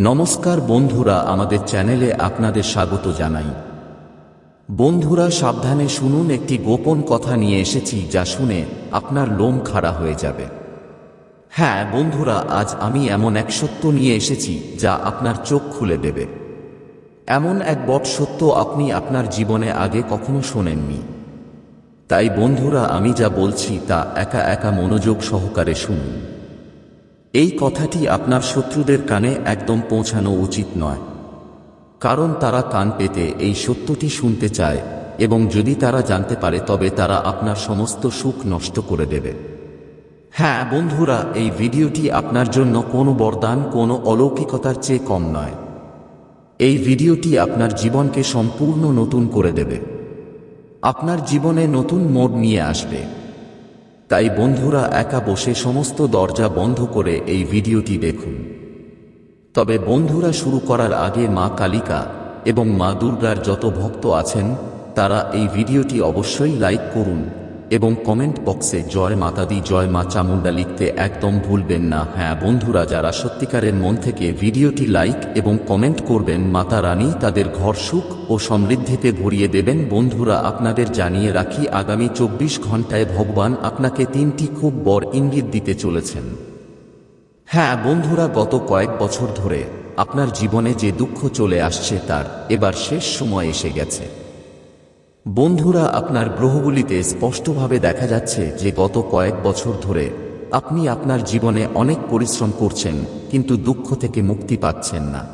নমস্কার বন্ধুরা, আমাদের চ্যানেলে আপনাদের স্বাগত জানাই। বন্ধুরা, সাবধানে শুনুন, একটি গোপন কথা নিয়ে এসেছি যা শুনে আপনার লোম খাড়া হয়ে যাবে। হ্যাঁ বন্ধুরা, আজ আমি এমন এক সত্য নিয়ে এসেছি যা আপনার চোখ খুলে দেবে। এমন এক বট সত্য আপনি আপনার জীবনে আগে কখনো শোনেননি। তাই বন্ধুরা, আমি যা বলছি তা একা একা মনোযোগ সহকারে শুনুন। এই কথাটি আপনার শত্রুদের কানে একদম পৌঁছানো উচিত নয়। কারণ তারা কান পেতে এই সত্যটি শুনতে চায় এবং যদি তারা জানতে পারে, তবে তারা আপনার সমস্ত সুখ নষ্ট করে দেবে। হ্যাঁ বন্ধুরা, এই ভিডিওটি আপনার জন্য কোনো বরদান, কোনো অলৌকিকতার চেয়ে কম নয়। এই ভিডিওটি আপনার জীবনকে সম্পূর্ণ নতুন করে দেবে। আপনার জীবনে নতুন মোড় নিয়ে আসবে। তাই বন্ধুরা একা বসে সমস্ত দরজা বন্ধ করে এই ভিডিওটি দেখুন। তবে বন্ধুরা শুরু করার আগে মা কালিকা এবং মা দুর্গার যত ভক্ত আছেন, তারা এই ভিডিওটি অবশ্যই লাইক করুন। এবং কমেন্ট বক্সে জয় মাতাদি জয় মা চামুন্ডা লিখতে একদম ভুলবেন না। হ্যাঁ বন্ধুরা, যারা সত্যিকারের মন থেকে ভিডিওটি লাইক এবং কমেন্ট করবেন, মাতা রানী তাদের ঘর সুখ ও সমৃদ্ধিতে ভরিয়ে দেবেন। বন্ধুরা, আপনাদের জানিয়ে রাখি, আগামী চব্বিশ ঘন্টায় ভগবান আপনাকে তিনটি খুব বড় ইঙ্গিত দিতে চলেছেন। হ্যাঁ বন্ধুরা, গত কয়েক বছর ধরে আপনার জীবনে যে দুঃখ চলে আসছে তার, এবার শেষ সময় এসে গেছে। বন্ধুরা, আপনার গ্রহগুলিতে স্পষ্টভাবে দেখা যাচ্ছে যে গত কয়েক বছর ধরে আপনি আপনার জীবনে অনেক পরিশ্রম করছেন, কিন্তু দুঃখ থেকে মুক্তি পাচ্ছেন না।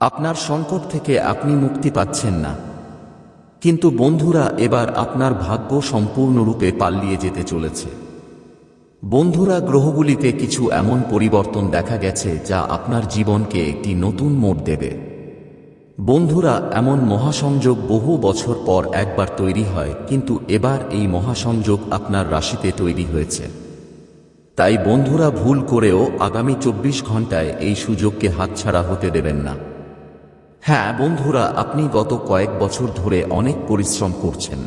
আপনার সংকট থেকে আপনি মুক্তি পাচ্ছেন না। কিন্তু বন্ধুরা, এবার আপনার ভাগ্য সম্পূর্ণরূপে পাল্লিয়ে যেতে চলেছে। বন্ধুরা, গ্রহগুলিতে কিছু এমন পরিবর্তন দেখা গেছে যা আপনার জীবনকে একটি নতুন মোড় দেবে। বন্ধুরা, এমন মহাসংযোগ বহু বছর পর একবার তৈরি হয়, কিন্তু এবার এই মহাসংযোগ আপনার রাশিতে তৈরি হয়েছে। তাই বন্ধুরা, ভুল করেও আগামী চব্বিশ ঘন্টায় এই সুযোগকে হাতছাড়া হতে দেবেন না। হ্যাঁ বন্ধুরা, আপনি গত কয়েক বছর ধরে অনেক পরিশ্রম করছেন।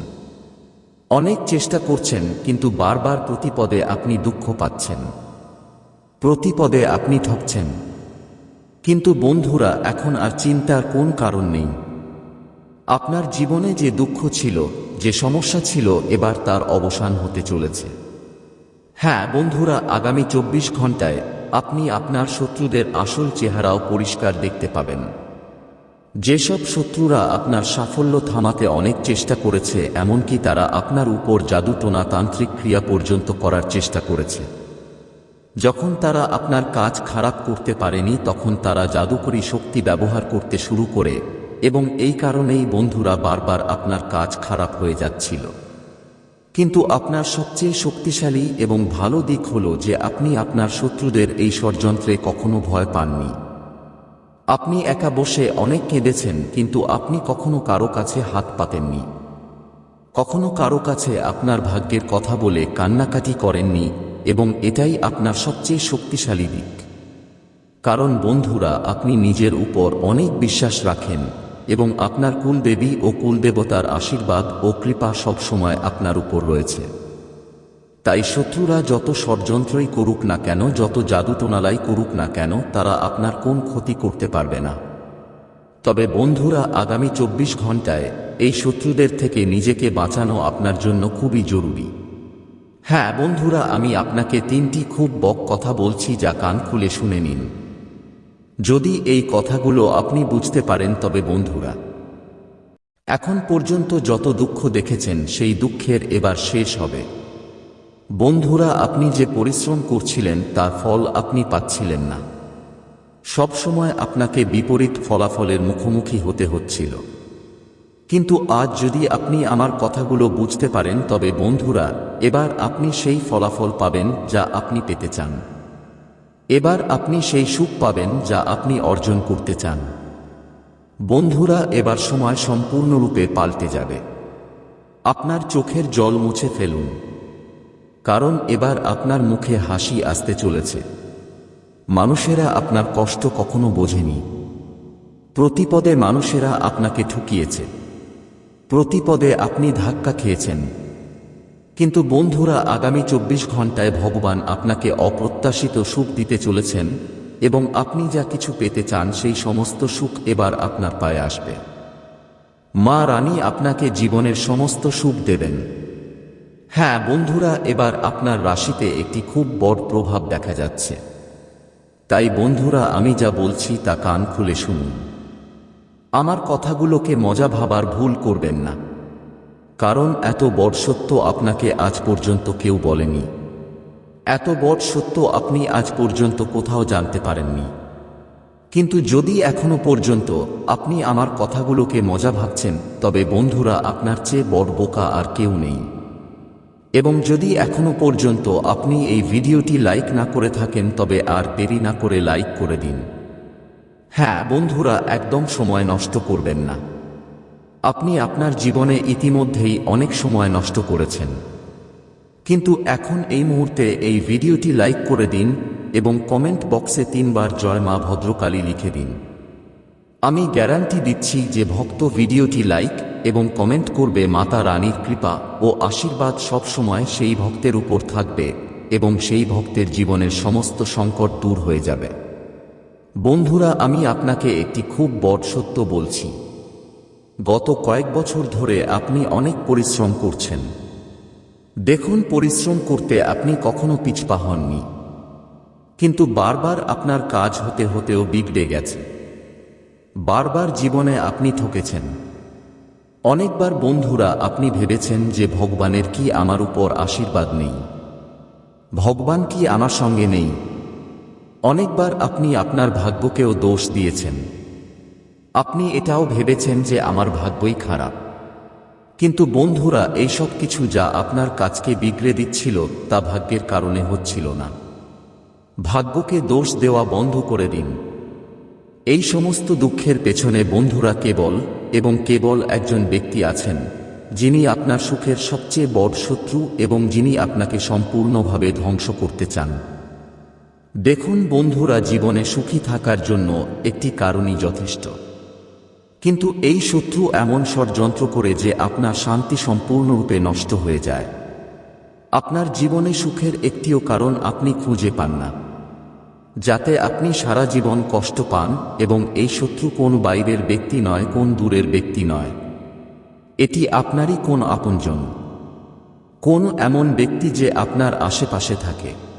অনেক চেষ্টা করছেন, কিন্তু বারবার প্রতিপদে আপনি দুঃখ পাচ্ছেন। প্রতিপদে আপনি ঠকছেন। কিন্তু বন্ধুরা, এখন আর চিন্তার কোন কারণ নেই। আপনার জীবনে যে দুঃখ ছিল, যে সমস্যা ছিল, এবার তার অবসান হতে চলেছে। হ্যাঁ বন্ধুরা, আগামী চব্বিশ ঘন্টায় আপনি আপনার শত্রুদের আসল চেহারাও পরিষ্কার দেখতে পাবেন। যেসব শত্রুরা আপনার সাফল্য থামাতে অনেক চেষ্টা করেছে, এমনকি তারা আপনার উপর জাদুটোনা তান্ত্রিক ক্রিয়া পর্যন্ত করার চেষ্টা করেছে। যখন তারা আপনার কাজ খারাপ করতে পারেনি, তখন তারা জাদুকরী শক্তি ব্যবহার করতে শুরু করে এবং এই কারণেই বন্ধুরা বারবার আপনার কাজ খারাপ হয়ে যাচ্ছিল। কিন্তু আপনার সবচেয়ে শক্তিশালী এবং ভালো দিক হল যে আপনি আপনার শত্রুদের এই ষড়যন্ত্রে কখনো ভয় পাননি। আপনি একা বসে অনেক কেঁদেছেন, কিন্তু আপনি কখনো কারও কাছে হাত পাতেননি। কখনো কারও কাছে আপনার ভাগ্যের কথা বলে কান্নাকাটি করেননি এবং এটাই আপনার সবচেয়ে শক্তিশালী দিক। কারণ বন্ধুরা, আপনি নিজের উপর অনেক বিশ্বাস রাখেন এবং আপনার কুলদেবী ও কুলদেবতার আশীর্বাদ ও কৃপা সবসময় আপনার উপর রয়েছে। তাই শত্রুরা যত ষড়যন্ত্রই করুক না কেন, যত জাদুটোনালাই করুক না কেন, তারা আপনার কোন ক্ষতি করতে পারবে না। তবে বন্ধুরা, আগামী চব্বিশ ঘন্টায় এই শত্রুদের থেকে নিজেকে বাঁচানো আপনার জন্য খুবই জরুরি। হ্যাঁ বন্ধুরা, আমি আপনাকে তিনটি খুব বক কথা বলছি যা কান খুলে শুনে নিন। যদি এই কথাগুলো আপনি বুঝতে পারেন, তবে বন্ধুরা, এখন পর্যন্ত যত দুঃখ দেখেছেন, সেই দুঃখের এবার শেষ হবে। বন্ধুরা, আপনি যে পরিশ্রম করছিলেন, তার ফল আপনি পাচ্ছিলেন না। সবসময় আপনাকে বিপরীত ফলাফলের মুখোমুখি হতে হচ্ছিল। কিন্তু আজ যদি আপনি আমার কথাগুলো বুঝতে পারেন, তবে বন্ধুরা, এবার আপনি সেই ফলাফল পাবেন যা আপনি পেতে চান। এবার আপনি সেই সুখ পাবেন যা আপনি অর্জন করতে চান। বন্ধুরা, এবার সময় সম্পূর্ণরূপে পাল্টে যাবে। আপনার চোখের জল মুছে ফেলুন। কারণ এবার আপনার মুখে হাসি আসতে চলেছে। মানুষেরা আপনার কষ্ট কখনো বোঝেনি। প্রতিপদে মানুষেরা আপনাকে ঠুকিয়েছে। প্রতিপদে আপনি ধাক্কা খেয়েছেন। কিন্তু বন্ধুরা আগামী চব্বিশ ঘন্টায় ভগবান আপনাকে অপ্রত্যাশিত সুখ দিতে চলেছেন এবং আপনি যা কিছু পেতে চান সেই সমস্ত সুখ এবার আপনার পায়ে আসবে। মা রানী আপনাকে জীবনের সমস্ত সুখ দেবেন। হ্যাঁ বন্ধুরা, এবার আপনার রাশিতে একটি খুব বড় প্রভাব দেখা যাচ্ছে। তাই বন্ধুরা, আমি যা বলছি তা কান খুলে শুনুন। আমার কথাগুলোকে মজা ভাবার ভুল করবেন না। কারণ এত বড় সত্য আপনাকে আজ পর্যন্ত কেউ বলেনি। এত বড় সত্য আপনি আজ পর্যন্ত কোথাও জানতে পারেননি। কিন্তু যদি এখনও পর্যন্ত আপনি আমার কথাগুলোকে মজা ভাবছেন, তবে বন্ধুরা আপনার চেয়ে বড় বোকা আর কেউ নেই। এবং যদি এখনও পর্যন্ত আপনি এই ভিডিওটি লাইক না করে থাকেন, তবে আর দেরি না করে লাইক করে দিন। হ্যাঁ বন্ধুরা, একদম সময় নষ্ট করবেন না। আপনি আপনার জীবনে ইতিমধ্যেই অনেক সময় নষ্ট করেছেন। কিন্তু এখন এই মুহূর্তে এই ভিডিওটি লাইক করে দিন এবং কমেন্ট বক্সে তিনবার জয় মা ভদ্রকালী লিখে দিন। আমি গ্যারান্টি দিচ্ছি যে ভক্ত ভিডিওটি লাইক এবং কমেন্ট করবে মাতা রানীর কৃপা ও আশীর্বাদ সবসময় সেই ভক্তের উপর থাকবে এবং সেই ভক্তের জীবনের সমস্ত সংকট দূর হয়ে যাবে। বন্ধুরা, আমি আপনাকে একটি খুব বড় সত্য বলছি। গত কয়েক বছর ধরে আপনি অনেক পরিশ্রম করছেন। দেখুন, পরিশ্রম করতে আপনি কখনো পিছপা হননি। কিন্তু বারবার আপনার কাজ হতে হতেও বিগড়ে গেছে। বারবার জীবনে আপনি ঠকেছেন। অনেকবার বন্ধুরা, আপনি ভেবেছেন যে ভগবানের কি আমার উপর আশীর্বাদ নেই? ভগবান কি আমার সঙ্গে নেই? অনেকবার আপনি আপনার ভাগ্যকেও দোষ দিয়েছেন। আপনি এটাও ভেবেছেন যে আমার ভাগ্যই খারাপ। কিন্তু বন্ধুরা, এইসব কিছু যা আপনার কাজকে বিগড়ে দিচ্ছিল, তা ভাগ্যের কারণে হচ্ছিল না। ভাগ্যকে দোষ দেওয়া বন্ধ করে দিন। এই সমস্ত দুঃখের পেছনে বন্ধুরা কেবল এবং কেবল একজন ব্যক্তি আছেন, যিনি আপনার সুখের সবচেয়ে বড় শত্রু এবং যিনি আপনাকে সম্পূর্ণভাবে ধ্বংস করতে চান। দেখুন বন্ধুরা, জীবনে সুখী থাকার জন্য একটি কারণই যথেষ্ট। কিন্তু এই শত্রু এমন ষড়যন্ত্র করে যে আপনার শান্তি সম্পূর্ণরূপে নষ্ট হয়ে যায়। আপনার জীবনে সুখের একটিও কারণ আপনি খুঁজে পান না। যাতে আপনি সারা জীবন কষ্ট পান এবং এই শত্রু কোন বাইরের ব্যক্তি নয়, কোন দূরের ব্যক্তি নয়। এটি আপনারই কোন আপনজন। কোন এমন ব্যক্তি যে আপনার আশেপাশে থাকে।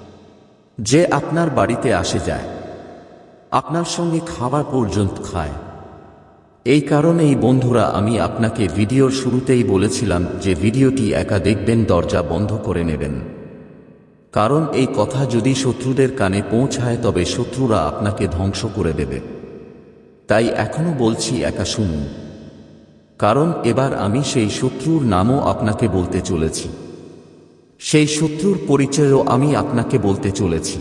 যে আপনার বাড়িতে আসে যায়, আপনার সঙ্গে খাবার পর্যন্ত খায়। এই কারণেই বন্ধুরা, আমি আপনাকে ভিডিওর শুরুতেই বলেছিলাম যে ভিডিওটি একা দেখবেন, দরজা বন্ধ করে নেবেন। কারণ এই কথা যদি শত্রুদের কানে পৌঁছায়, তবে শত্রুরা আপনাকে ধ্বংস করে দেবে। তাই এখনও বলছি, একা শুনুন। কারণ এবার আমি সেই শত্রুর নামও আপনাকে বলতে চলেছি। সেই শত্রুর পরিচয়ও আমি আপনাকে বলতে চলেছি।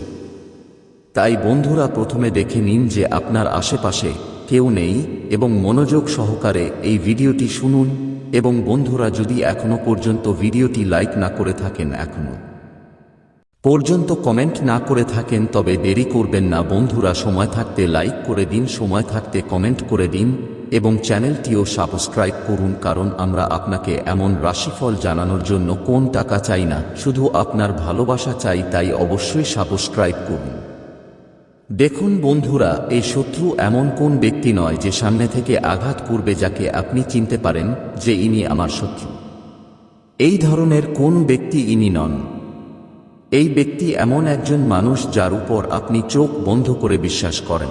তাই বন্ধুরা প্রথমে দেখে নিন যে আপনার আশেপাশে কেউ নেই এবং মনোযোগ সহকারে এই ভিডিওটি শুনুন এবং বন্ধুরা যদি এখনও পর্যন্ত ভিডিওটি লাইক না করে থাকেন এখনও। পর্যন্ত কমেন্ট না করে থাকেন তবে দেরি করবেন না। বন্ধুরা, সময় থাকতে লাইক করে দিন, সময় থাকতে কমেন্ট করে দিন এবং চ্যানেলটিও সাবস্ক্রাইব করুন কারণ আমরা আপনাকে এমন রাশিফল জানানোর জন্য কোন টাকা চাই না, শুধু আপনার ভালোবাসা চাই তাই অবশ্যই সাবস্ক্রাইব করুন। দেখুন বন্ধুরা, এই শত্রু এমন কোন ব্যক্তি নয় যে সামনে থেকে আঘাত করবে যাকে আপনি চিনতে পারেন যে ইনি আমার শত্রু। এই ধরনের কোন ব্যক্তি ইনি নন? এই ব্যক্তি এমন একজন মানুষ যার উপর আপনি চোখ বন্ধ করে বিশ্বাস করেন।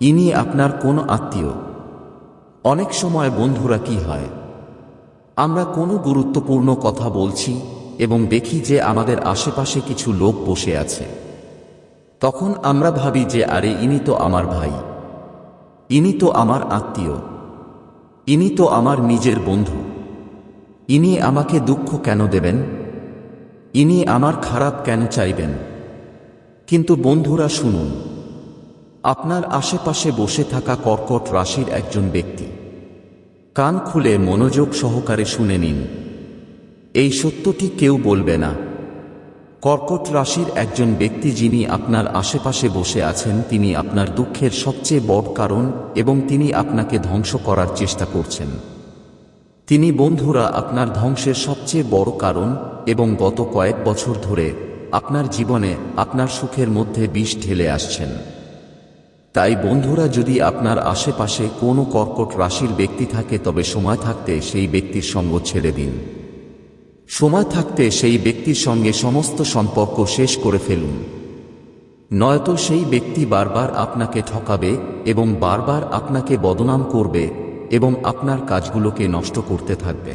ইনি আপনার কোন আত্মীয়। অনেক সময় বন্ধুরা কি হয়? আমরা কোনো গুরুত্বপূর্ণ কথা বলছি এবং দেখি যে আমাদের আশেপাশে কিছু লোক বসে আছে। তখন আমরা ভাবি যে, আরে, ইনি তো আমার ভাই। ইনি তো আমার আত্মীয়। ইনি তো আমার নিজের বন্ধু। ইনি আমাকে দুঃখ কেন দেবেন? ইনি আমার খারাপ কেন চাইবেন? কিন্তু বন্ধুরা, শুনুন। আপনার আশেপাশে বসে থাকা কর্কট রাশির একজন ব্যক্তি। কান খুলে মনোযোগ সহকারে শুনে নিন। এই সত্যটি কেউ বলবে না। কর্কট রাশির একজন ব্যক্তি যিনি আপনার আশেপাশে বসে আছেন, তিনি আপনার দুঃখের সবচেয়ে বড় কারণ এবং তিনি আপনাকে ধ্বংস করার চেষ্টা করছেন। তিনি বন্ধুরা আপনার ধ্বংসের সবচেয়ে বড় কারণ এবং গত কয়েক বছর ধরে আপনার জীবনে আপনার সুখের মধ্যে বিষ ঢেলে আসছেন। তাই বন্ধুরা যদি আপনার আশেপাশে কোনো কর্কট রাশির ব্যক্তি থাকে, তবে সময় থাকতে সেই ব্যক্তির সঙ্গ ছেড়ে দিন। সময় থাকতে সেই ব্যক্তির সঙ্গে সমস্ত সম্পর্ক শেষ করে ফেলুন। নয়তো সেই ব্যক্তি বারবার আপনাকে ঠকাবে এবং বারবার আপনাকে বদনাম করবে এবং আপনার কাজগুলোকে নষ্ট করতে থাকবে।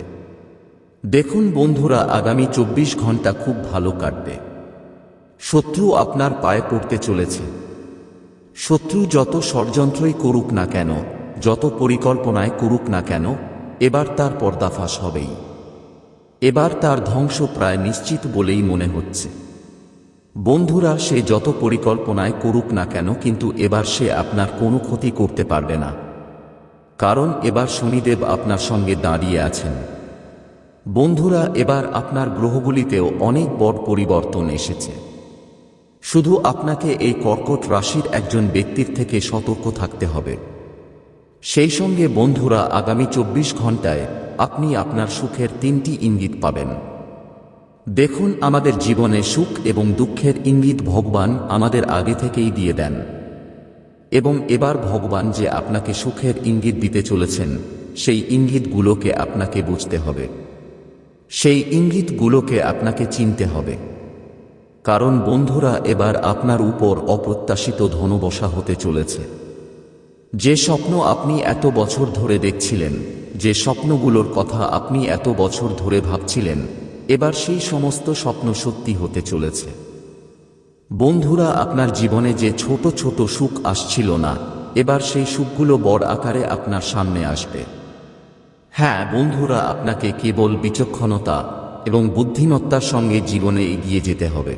দেখুন বন্ধুরা, আগামী চব্বিশ ঘণ্টা খুব ভালো কাটবে। শত্রু আপনার পায়ে পড়তে চলেছে। শত্রু যত ষড়যন্ত্রই করুক না কেন, যত পরিকল্পনায় করুক না কেন, এবার তার পর্দাফাশ হবেই। এবার তার ধ্বংস প্রায় নিশ্চিত বলেই মনে হচ্ছে। বন্ধুরা, সে যত পরিকল্পনায় করুক না কেন, কিন্তু এবার সে আপনার কোনো ক্ষতি করতে পারবে না। কারণ এবার শনিদেব আপনার সঙ্গে দাঁড়িয়ে আছেন। বন্ধুরা, এবার আপনার গ্রহগুলিতেও অনেক বড় পরিবর্তন এসেছে। শুধু আপনাকে এই কর্কট রাশির একজন ব্যক্তির থেকে সতর্ক থাকতে হবে। সেই সঙ্গে বন্ধুরা, আগামী চব্বিশ ঘন্টায় আপনি আপনার সুখের তিনটি ইঙ্গিত পাবেন। দেখুন, আমাদের জীবনে সুখ এবং দুঃখের ইঙ্গিত ভগবান আমাদের আগে থেকেই দিয়ে দেন। এবং এবার ভগবান যে আপনাকে সুখের ইঙ্গিত দিতে চলেছেন, সেই ইঙ্গিতগুলোকে আপনাকে বুঝতে হবে। সেই ইঙ্গিতগুলোকে আপনাকে চিনতে হবে। কারণ বন্ধুরা, এবার আপনার উপর অপ্রত্যাশিত ধনবসা হতে চলেছে। যে স্বপ্ন আপনি এত বছর ধরে দেখছিলেন, যে স্বপ্নগুলোর কথা আপনি এত বছর ধরে ভাবছিলেন, এবার সেই সমস্ত স্বপ্ন সত্যি হতে চলেছে। বন্ধুরা, আপনার জীবনে যে ছোট ছোট সুখ আসছিল না, এবার সেই সুখগুলো বড় আকারে আপনার সামনে আসবে। হ্যাঁ বন্ধুরা, আপনাকে কেবল বিচক্ষণতা এবং বুদ্ধিমত্তার সঙ্গে জীবনে এগিয়ে যেতে হবে।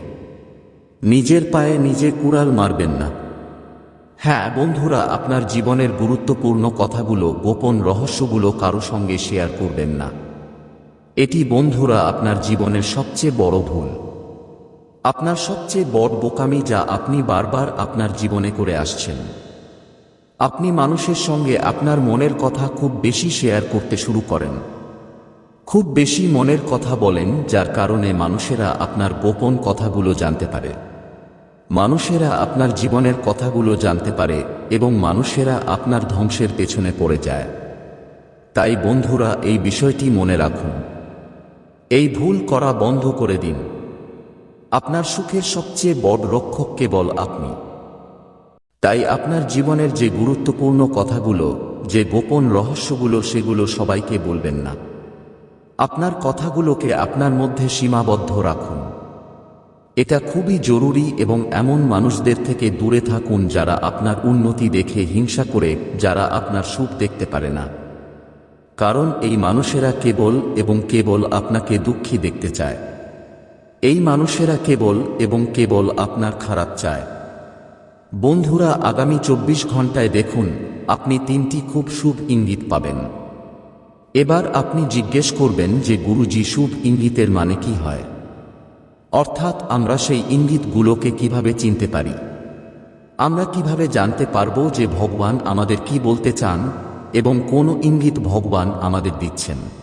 নিজের পায়ে নিজে কুড়াল মারবেন না। হ্যাঁ বন্ধুরা, আপনার জীবনের গুরুত্বপূর্ণ কথাগুলো, গোপন রহস্যগুলো কারও সঙ্গে শেয়ার করবেন না। এটি, বন্ধুরা, আপনার জীবনের সবচেয়ে বড় ভুল। আপনার সবচেয়ে বড় বোকামি যা আপনি বারবার আপনার জীবনে করে আসছেন। আপনি মানুষের সঙ্গে আপনার মনের কথা খুব বেশি শেয়ার করতে শুরু করেন। খুব বেশি মনের কথা বলেন, যার কারণে মানুষেরা আপনার গোপন কথাগুলো জানতে পারে। মানুষেরা আপনার জীবনের কথাগুলো জানতে পারে এবং মানুষেরা আপনার ধ্বংসের পেছনে পড়ে যায়। তাই বন্ধুরা, এই বিষয়টি মনে রাখুন। এই ভুল করা বন্ধ করে দিন। আপনার সুখের সবচেয়ে বড় রক্ষক কেবল আপনি। তাই আপনার জীবনের যে গুরুত্বপূর্ণ কথাগুলো, যে গোপন রহস্যগুলো, সেগুলো সবাইকে বলবেন না। আপনার কথাগুলোকে আপনার মধ্যে সীমাবদ্ধ রাখুন। এটা খুবই জরুরি এবং এমন মানুষদের থেকে দূরে থাকুন যারা আপনার উন্নতি দেখে হিংসা করে, যারা আপনার সুখ দেখতে পারে না। কারণ এই মানুষেরা কেবল এবং কেবল আপনাকে দুঃখী দেখতে চায়। এই মানুষেরা কেবল এবং কেবল আপনার খারাপ চায়। বন্ধুরা, আগামী চব্বিশ ঘন্টায় দেখুন, আপনি তিনটি খুব শুভ ইঙ্গিত পাবেন। এবার আপনি জিজ্ঞেস করবেন যে, গুরুজি, শুভ ইঙ্গিতের মানে কি হয়? অর্থাৎ, আমরা সেই ইঙ্গিতগুলোকে কীভাবে চিনতে পারি? আমরা কীভাবে জানতে পারব যে ভগবান আমাদের কি বলতে চান এবং কোন ইঙ্গিত ভগবান আমাদের দিচ্ছেন?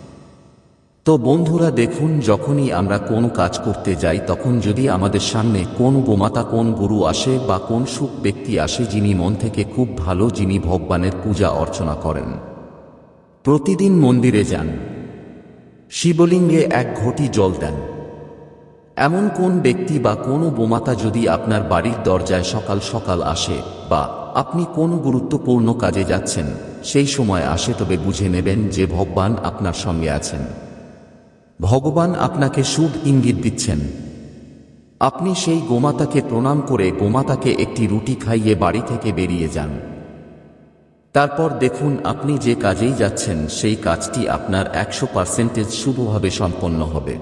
তো বন্ধুরা দেখুন, যখনই আমরা কোন কাজ করতে যাই, তখন যদি আমাদের সামনে কোন গোমাতা, কোন গুরু আসে বা কোন সুখ ব্যক্তি আসে, যিনি মন থেকে খুব ভালো, যিনি ভগবানের পূজা অর্চনা করেন। প্রতিদিন মন্দিরে যান। শিবলিঙ্গে এক ঘটি জল দেন। এমন কোন ব্যক্তি বা কোনো বোমাতা যদি আপনার বাড়ির দরজায় সকাল সকাল আসে বা আপনি কোনো গুরুত্বপূর্ণ কাজে যাচ্ছেন, সেই সময় আসে তবে বুঝে নেবেন যে ভগবান আপনার সঙ্গে আছেন। ভগবান আপনাকে শুভ ইঙ্গিত দিচ্ছেন। আপনি সেই গোমাতাকে প্রণাম করে গোমাতাকে একটি রুটি খাইয়ে বাড়ি থেকে বেরিয়ে যান। তারপর দেখুন আপনি যে কাজেই যাচ্ছেন, সেই কাজটি আপনার একশো পার্সেন্টেজ শুভভাবে সম্পন্ন হবে।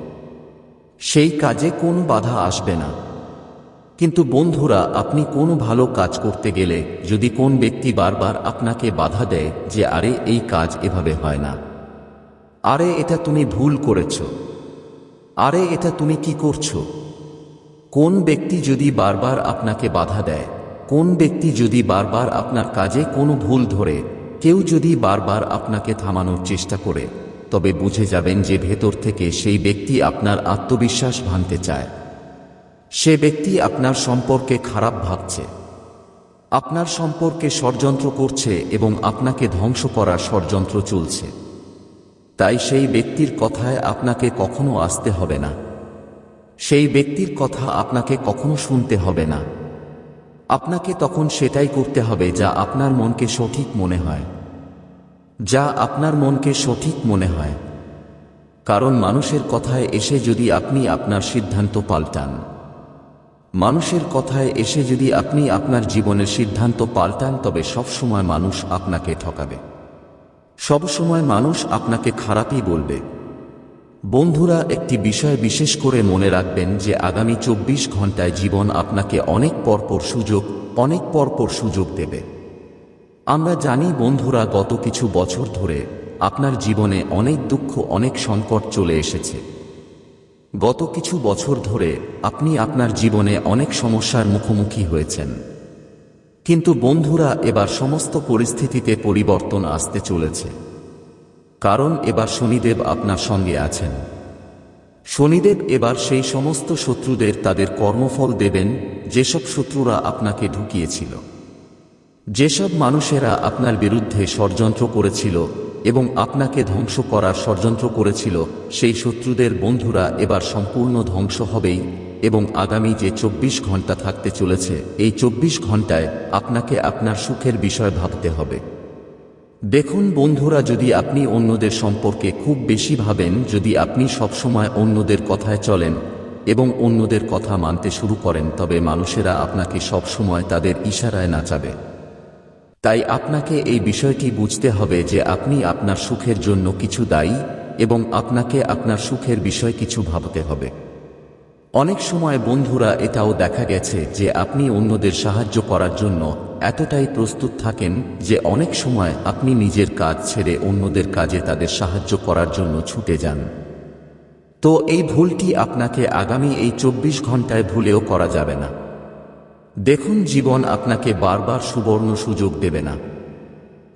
সেই কাজে কোনো বাধা আসবে না। কিন্তু বন্ধুরা, আপনি কোনো ভালো কাজ করতে গেলে যদি কোন ব্যক্তি বারবার আপনাকে বাধা দেয় যে, আরে, এই কাজ এভাবে হয় না। আরে, এটা তুমি ভুল করেছ। আরে, এটা তুমি কি করছ? কোন ব্যক্তি যদি বারবার আপনাকে বাধা দেয়, কোন ব্যক্তি যদি বারবার আপনার কাজে কোনো ভুল ধরে, কেউ যদি বারবার আপনাকে থামানোর চেষ্টা করে, তবে বুঝে যাবেন যে ভেতর থেকে সেই ব্যক্তি আপনার আত্মবিশ্বাস ভাঙতে চায়। সে ব্যক্তি আপনার সম্পর্কে খারাপ ভাবছে। আপনার সম্পর্কে ষড়যন্ত্র করছে এবং আপনাকে ধ্বংস করার ষড়যন্ত্র চলছে। তাই সেই ব্যক্তির কথায় আপনাকে কখনো আসতে হবে না। সেই ব্যক্তির কথা আপনাকে কখনো শুনতে হবে না। আপনাকে তখন সেটাই করতে হবে যা আপনার মনকে সঠিক মনে হয়। যা আপনার মনকে সঠিক মনে হয়। কারণ মানুষের কথায় এসে যদি আপনি আপনার সিদ্ধান্ত পাল্টান। মানুষের কথায় এসে যদি আপনি আপনার জীবনের সিদ্ধান্ত পাল্টান, তবে সবসময় মানুষ আপনাকে ঠকাবে। সবসময় মানুষ আপনাকে খারাপই বলবে। বন্ধুরা, একটি বিষয় বিশেষ করে মনে রাখবেন যে আগামী চব্বিশ ঘন্টায় জীবন আপনাকে অনেক পরপর সুযোগ, অনেক পরপর সুযোগ দেবে। আমরা জানি বন্ধুরা, গত কিছু বছর ধরে আপনার জীবনে অনেক দুঃখ, অনেক সংকট চলে এসেছে। গত কিছু বছর ধরে আপনি আপনার জীবনে অনেক সমস্যার মুখোমুখি হয়েছেন। কিন্তু বন্ধুরা এবার সমস্ত পরিস্থিতিতে পরিবর্তন আসতে চলেছে। কারণ এবার শনিদেব আপনার সঙ্গে আছেন। শনিদেব এবার সেই সমস্ত শত্রুদের তাদের কর্মফল দেবেন, যেসব শত্রুরা আপনাকে ঢুকিয়েছিল। যেসব মানুষেরা আপনার বিরুদ্ধে ষড়যন্ত্র করেছিল এবং আপনাকে ধ্বংস করার ষড়যন্ত্র করেছিল, সেই শত্রুদের বন্ধুরা এবার সম্পূর্ণ ধ্বংস হবেই। এবং আগামী যে চব্বিশ ঘণ্টা থাকতে চলেছে, এই চব্বিশ ঘন্টায় আপনাকে আপনার সুখের বিষয় ভাবতে হবে। দেখুন বন্ধুরা, যদি আপনি অন্যদের সম্পর্কে খুব বেশি ভাবেন, যদি আপনি সবসময় অন্যদের কথায় চলেন এবং অন্যদের কথা মানতে শুরু করেন, তবে মানুষেরা আপনাকে সবসময় তাদের ইশারায় নাচাবে। তাই আপনাকে এই বিষয়টি বুঝতে হবে যে আপনি আপনার সুখের জন্য কিছু দায়ী এবং আপনাকে আপনার সুখের বিষয় কিছু ভাবতে হবে। অনেক সময় বন্ধুরা এটাও দেখা গেছে যে আপনি অন্যদের সাহায্য করার জন্য এতটাই প্রস্তুত থাকেন যে অনেক সময় আপনি নিজের কাজ ছেড়ে অন্যদের কাজে তাদের সাহায্য করার জন্য ছুটে যান। তো এই ভুলটি আপনাকে আগামী এই চব্বিশ ঘন্টায় ভুলেও করা যাবে না। দেখুন, জীবন আপনাকে বারবার সুবর্ণ সুযোগ দেবে না।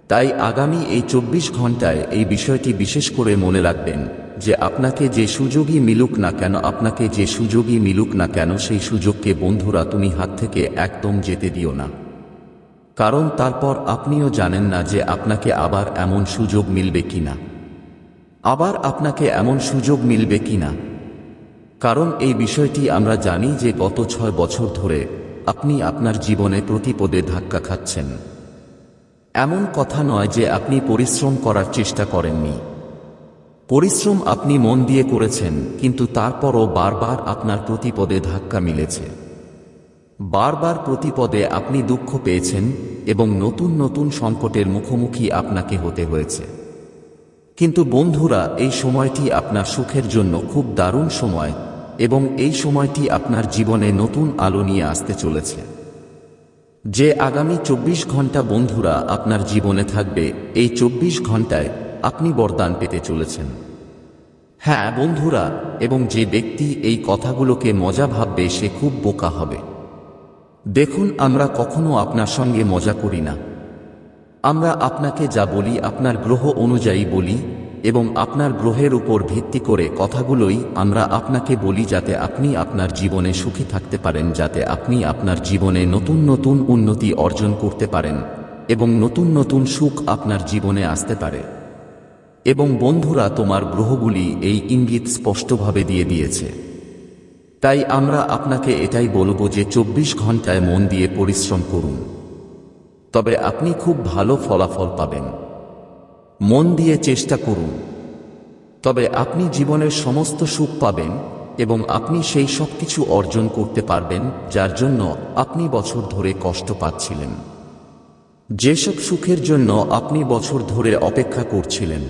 তাই আগামী এই চব্বিশ ঘন্টায় এই বিষয়টি বিশেষ করে মনে রাখবেন যে আপনাকে যে সুযোগই মিলুক না কেন, আপনাকে যে সুযোগই মিলুক না কেন, সেই সুযোগকে বন্ধুরা তুমি হাত থেকে একদম যেতে দিও না। কারণ তারপর আপনিও জানেন না যে আপনাকে আবার এমন সুযোগ মিলবে কিনা। আবার আপনাকে এমন সুযোগ মিলবে কিনা। কারণ এই বিষয়টি আমরা জানি যে গত ছয় বছর ধরে আপনি আপনার জীবনে প্রতিপদে ধাক্কা খাচ্ছেন। এমন কথা নয় যে আপনি পরিশ্রম করার চেষ্টা করেননি। পরিশ্রম আপনি মন দিয়ে করেছেন, কিন্তু তারপরও বারবার আপনার প্রতিপদে ধাক্কা মিলেছে। বারবার প্রতিপদে আপনি দুঃখ পেয়েছেন এবং নতুন নতুন সংকটের মুখোমুখি আপনাকে হতে হয়েছে। কিন্তু বন্ধুরা, এই সময়টি আপনার সুখের জন্য খুব দারুণ সময় এবং এই সময়টি আপনার জীবনে নতুন আলো নিয়ে আসতে চলেছে। যে আগামী চব্বিশ ঘণ্টা বন্ধুরা আপনার জীবনে থাকবে, এই চব্বিশ ঘন্টায় আপনি বরদান পেতে চলেছেন। হ্যাঁ বন্ধুরা, এবং যে ব্যক্তি এই কথাগুলোকে মজা ভাববে, সে খুব বোকা হবে। দেখুন, আমরা কখনো আপনার সঙ্গে মজা করি না। আমরা আপনাকে যা বলি, আপনার গ্রহ অনুযায়ী বলি, এবং আপনার গ্রহের উপর ভিত্তি করে কথাগুলোই আমরা আপনাকে বলি যাতে আপনি আপনার জীবনে সুখী থাকতে পারেন, যাতে আপনি আপনার জীবনে নতুন নতুন উন্নতি অর্জন করতে পারেন, এবং নতুন নতুন সুখ আপনার জীবনে আসতে পারে। এবং বন্ধুরা তোমার গ্রহগুলি এই ইঙ্গিত স্পষ্টভাবে দিয়ে দিয়েছে। তাই আমরা আপনাকে এটাই বলব যে চব্বিশ ঘন্টায় মন দিয়ে পরিশ্রম করুন। তবে আপনি খুব ভালো ফলাফল পাবেন। মন দিয়ে চেষ্টা করুন। তবে আপনি জীবনের সমস্ত সুখ পাবেন এবং আপনি সেই সব কিছু অর্জন করতে পারবেন, যার জন্য আপনি বছর ধরে কষ্ট পাচ্ছিলেন। যেসব সুখের জন্য আপনি বছর ধরে অপেক্ষা করছিলেন